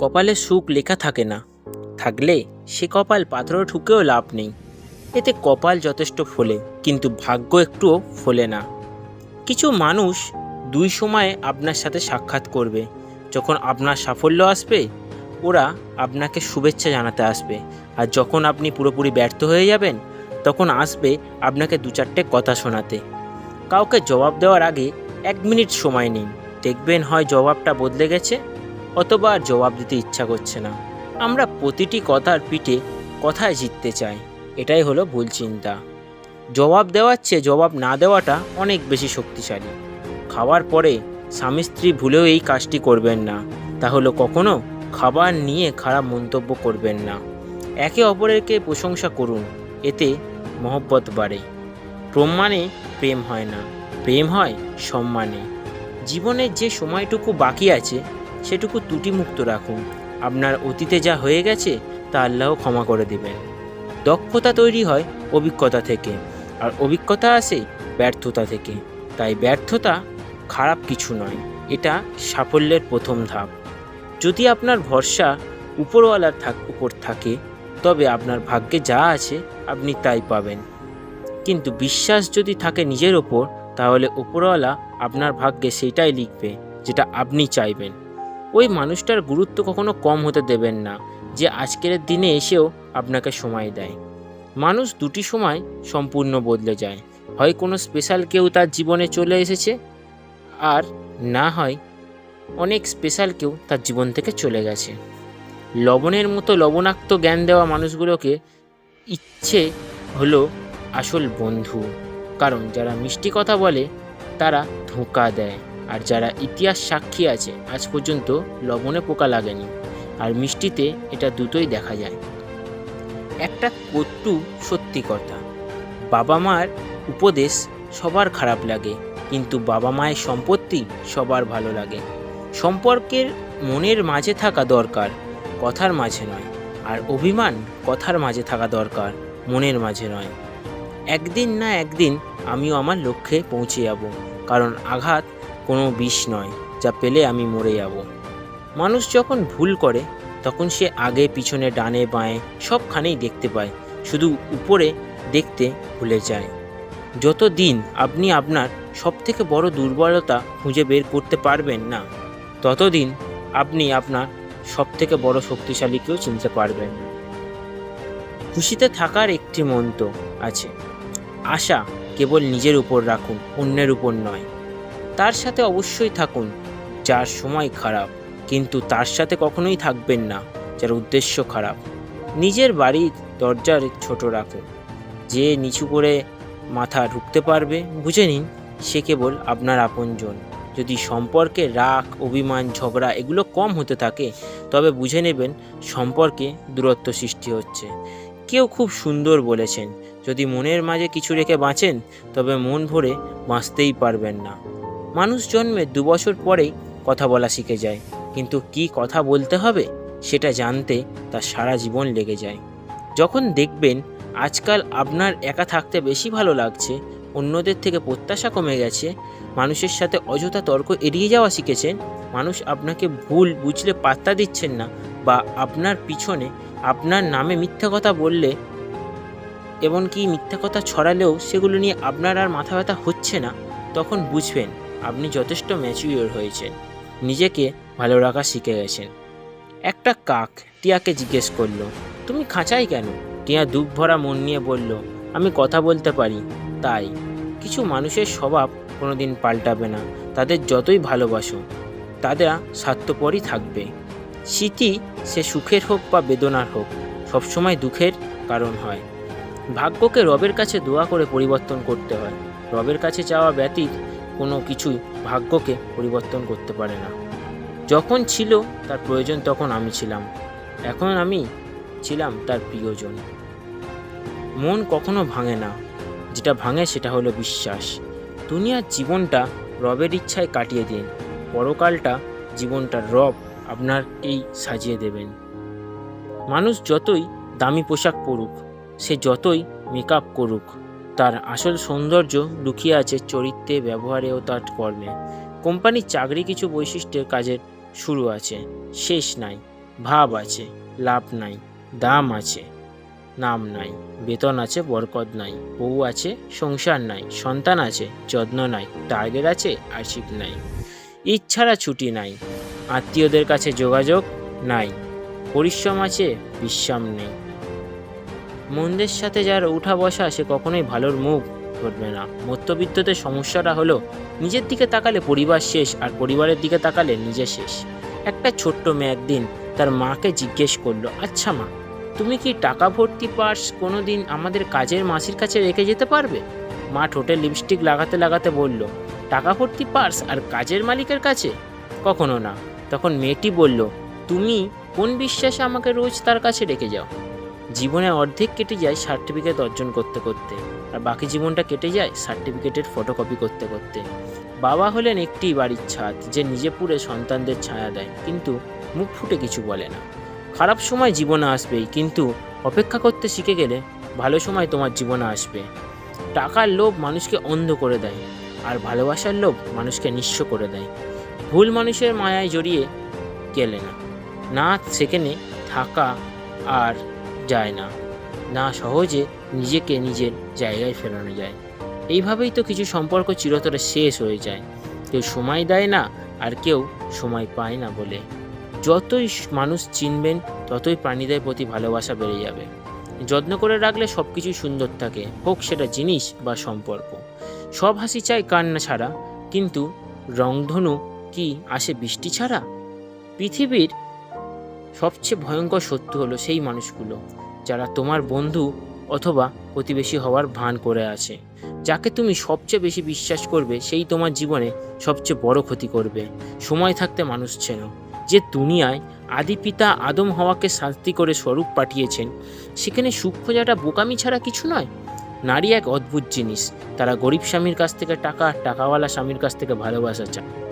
কপালে সুখ লেখা থাকে না। থাকলে সে কপাল পাথরে ঠুকেও লাভ নেই। এতে কপাল যথেষ্ট ফোলে, কিন্তু ভাগ্য একটুও ফোলে না। কিছু মানুষ দুই সময়ে আপনার সাথে সাক্ষাৎ করবে। যখন আপনার সাফল্য আসবে, ওরা আপনাকে শুভেচ্ছা জানাতে আসবে। আর যখন আপনি পুরোপুরি ব্যর্থ হয়ে যাবেন, তখন আসবে আপনাকে দু চারটে কথা শোনাতে। কাউকে জবাব দেওয়ার আগে এক মিনিট সময় নিন। দেখবেন হয় জবাবটা বদলে গেছে অথবা আর জবাব দিতে ইচ্ছা করছে না। আমরা প্রতিটি কথার পিঠে কথায় জিততে চাই। এটাই হলো ভুল চিন্তা। জবাব দেওয়ার চেয়ে জবাব না দেওয়াটা অনেক বেশি শক্তিশালী। খাওয়ার পরে স্বামী স্ত্রী ভুলেও এই কাজটি করবেন না। তাহলে কখনো খাবার নিয়ে খারাপ মন্তব্য করবেন না। একে অপরেরকে প্রশংসা করুন। এতে মহব্বত বাড়ে। প্রমাণে প্রেম হয় না। প্রেম হয় সম্মানে। জীবনের যে সময়টুকু বাকি আছে সেটুকু ত্রুটিমুক্ত রাখুন। আপনার অতীতে যা হয়ে গেছে, তা আল্লাহ ক্ষমা করে দেবেন। দক্ষতা তৈরি হয় অভিজ্ঞতা থেকে, আর অভিজ্ঞতা আসে ব্যর্থতা থেকে। তাই ব্যর্থতা খারাপ কিছু নয়, এটা সাফল্যের প্রথম ধাপ। যদি আপনার ভরসা উপরওয়ালার থাক, উপর থাকে, তবে আপনার ভাগ্যে যা আছে, আপনি তাই পাবেন। কিন্তু বিশ্বাস যদি থাকে নিজের ওপর, তাহলে উপরওয়ালা আপনার ভাগ্যে সেইটাই লিখবে, যেটা আপনি চাইবেন। ওই মানুষটার গুরুত্ব কখনো কম হতে দেবেন না, যে আজকের দিনে এসেও আপনাকে সময় দেয়। মানুষ দুটি সময় সম্পূর্ণ বদলে যায়, হয় কোনো স্পেশাল কেউ তার জীবনে চলে এসেছে, আর না হয় অনেক স্পেশাল কেউ তার জীবন থেকে চলে গেছে। লবণের মতো লবণাক্ত জ্ঞান দেওয়া মানুষগুলোকে ইচ্ছে হলো আসল বন্ধু, কারণ যারা মিষ্টি কথা বলে তারা ধোঁকা দেয়। আর যারা ইতিহাস সাক্ষী আছে, আজ পর্যন্ত লবণে পোকা লাগেনি। আর মিষ্টিতে এটা দুটোই দেখা যায়। একটা কট্টু সত্যি কথা বাবা মার উপদেশ সবার খারাপ লাগে, কিন্তু বাবা মায়ের সম্পত্তি সবার ভালো লাগে। সম্পর্কের মনের মাঝে থাকা দরকার, কথার মাঝে নয়। আর অভিমান কথার মাঝে থাকা দরকার, মনের মাঝে নয়। একদিন না একদিন আমিও আমার লক্ষ্যে পৌঁছে যাব, কারণ আঘাত কোনো বিষ নয়, যা পেলে আমি মরে যাব। মানুষ যখন ভুল করে, তখন সে আগে পিছনে ডানে বাঁয়ে সবখানেই দেখতে পায়, শুধু উপরে দেখতে ভুলে যায়। যত দিন আপনি আপনার সবথেকে বড় দুর্বলতা খুঁজে বের করতে পারবেন না ততদিন আপনি আপনার সবথেকে বড় শক্তিশালীকেও চিনতে পারবেন। খুশিতে থাকার একটি মন্ত্র আছে, আশা কেবল নিজের উপর রাখুন, অন্যের উপর নয়। তার সাথে অবশ্যই থাকুন। যার সময় খারাপ, কিন্তু তার সাথে কখনোই থাকবেন না, যার উদ্দেশ্য খারাপ। নিজের বাড়ির দরজার ছোট রাখুন যে নিচু করে মাথা ঢুকতে পারবে, বুঝে নিন, সে কেবল আপনার আপনজন। যদি সম্পর্কে রাগ, অভিমান, ঝগড়া এগুলো কম হতে থাকে, তবে বুঝে নেবেন সম্পর্কে দূরত্ব সৃষ্টি হচ্ছে। কেউ খুব সুন্দর বলেছেন, যদি মনের মাঝে কিছু রেখে বাঁচেন, তবে মন ভরে বাঁচতেই পারবেন না। মানুষ জন্মে দু বছর পরেই কথা বলা শিখে যায়। কিন্তু কি কথা বলতে হবে, সেটা জানতে তার সারা জীবন লেগে যায়। যখন দেখবেন আজকাল আপনার একা থাকতে বেশি ভালো লাগছে, অন্যদের থেকে প্রত্যাশা কমে গেছে, মানুষের সাথে অযথা তর্ক এড়িয়ে যাওয়া শিখেছেন, মানুষ আপনাকে ভুল বুঝলে পাত্তা দিচ্ছেন না বা আপনার পিছনে আপনার নামে মিথ্যা কথা বললে, এমনকি মিথ্যা কথা ছড়ালেও সেগুলো নিয়ে আপনার আর মাথা ব্যথা হচ্ছে না, তখন বুঝবেন। আপনি যথেষ্ট ম্যাচিওর হয়েছেন। নিজেকে ভালো রাখা শিখে গেছেন। একটা কাক টিয়াকে জিজ্ঞেস করল, তুমি খাঁচাই কেন? টিয়া দুঃখ ভরা মন নিয়ে বলল, আমি কথা বলতে পারি, তাই। কিছু মানুষের স্বভাব কোনোদিন পাল্টাবে না। তাদের যতই ভালোবাসো, তাদের স্বার্থপরই থাকবে। স্মৃতি সে সুখের হোক বা বেদনার হোক, সবসময় দুঃখের কারণ হয়। ভাগ্যকে রবের কাছে দোয়া করে পরিবর্তন করতে হয়। রবের কাছে চাওয়া ব্যতীত কোনো কিছুই ভাগ্যকে পরিবর্তন করতে পারে না। যখন ছিল তার প্রয়োজন তখন আমি ছিলাম। এখন আমি ছিলাম তার প্রিয়জন। মন কখনো ভাঙে না। যেটা ভাঙে সেটা হলো বিশ্বাস। দুনিয়ার জীবনটা রবের ইচ্ছায় কাটিয়ে দিন। পরকালটা জীবনটা রব আপনার এই সাজিয়ে দেবেন। মানুষ যতই দামি পোশাক পরুক, সে যতই মেকআপ করুক তার আসল সৌন্দর্য লুকিয়ে আছে চরিত্রে, ব্যবহারে ও তার কর্মে। কোম্পানির চাকরি কিছু বৈশিষ্ট্যের কাজের শুরু আছে। শেষ নাই। ভাব আছে। লাভ নাই। দাম আছে। নাম নাই। বেতন আছে। বরকত নাই। বউ আছে। সংসার নাই। সন্তান আছে। যত্ন নাই। টার্গেট আছে। আশিক নাই। ইচ্ছারা ছুটি নাই। আত্মীয়দের কাছে যোগাযোগ নাই। পরিশ্রম আছে। বিশ্রাম নেই। মন্দের সাথে যার উঠা বসা, সে কখনোই ভালোর মুখ ধরবে না। মধ্যবিত্তদের সমস্যাটা হলো, নিজের দিকে তাকালে পরিবার শেষ আর পরিবারের দিকে তাকালে নিজে শেষ। একটা ছোট্ট মেয়ে একদিন তার মাকে জিজ্ঞেস করল আচ্ছা মা, তুমি কি টাকা ভর্তি পার্স কোনো দিন আমাদের কাজের মাসির কাছে রেখে যেতে পারবে? মা ঠোঁটে লিপস্টিক লাগাতে লাগাতে বলল, টাকা ভর্তি পার্স আর কাজের মালিকের কাছে? কখনো না। তখন মেয়েটি বলল, তুমি কোন বিশ্বাসে আমাকে রোজ তার কাছে রেখে যাও? জীবনে অর্ধেক কেটে যায় সার্টিফিকেট অর্জন করতে করতে, আর বাকি জীবনটা কেটে যায় সার্টিফিকেটের ফটোকপি করতে করতে। বাবা হলেন একটি বাড়ির ছাদ, যে নিজে পুরে সন্তানদের ছায়া দেয়, কিন্তু মুখ ফুটে কিছু বলে না। খারাপ সময় জীবনে আসবেই, কিন্তু অপেক্ষা করতে শিখে গেলে ভালো সময় তোমার জীবনে আসবে। টাকার লোভ মানুষকে অন্ধ করে দেয়, আর ভালোবাসার লোভ মানুষকে নিঃস্ব করে দেয়। ভুল মানুষের মায়ায় জড়িয়ে গেলে না। না সেখানে থাকা আর যায় না। না সহজে নিজেকে নিজের জায়গায় ফেরানো যায়। এইভাবেই তো কিছু সম্পর্ক চিরতরে শেষ হয়ে যায়। কেউ সময় দেয় না আর কেউ সময় পায় না বলে। যতই মানুষ চিনবেন, ততই প্রাণীদের প্রতি ভালোবাসা বেড়ে যাবে। যত্ন করে রাখলে সব কিছুই সুন্দর থাকে, হোক সেটা জিনিস বা সম্পর্ক। সব হাসি চায় কান্না ছাড়া, কিন্তু রংধনু কি আসে বৃষ্টি ছাড়া? পৃথিবীর সবচেয়ে ভয়ঙ্কর সত্য হলো সেই মানুষগুলো, যারা তোমার বন্ধু অথবা প্রতিবেশী হওয়ার ভান করে আছে। যাকে তুমি সবচেয়ে বেশি বিশ্বাস করবে, সেই তোমার জীবনে সবচেয়ে বড় ক্ষতি করবে। সময় থাকতে মানুষ চেনো। যে দুনিয়ায় আদি পিতা আদম হওয়াকে শাস্তি করে স্বরূপ পাঠিয়েছেন, সেখানে সুখ খোঁজাটা বোকামি ছাড়া কিছু নয়। নারী এক অদ্ভুত জিনিস, তারা গরিব স্বামীর কাছ থেকে টাকা টাকাওয়ালা স্বামীর কাছ থেকে ভালোবাসা চায়।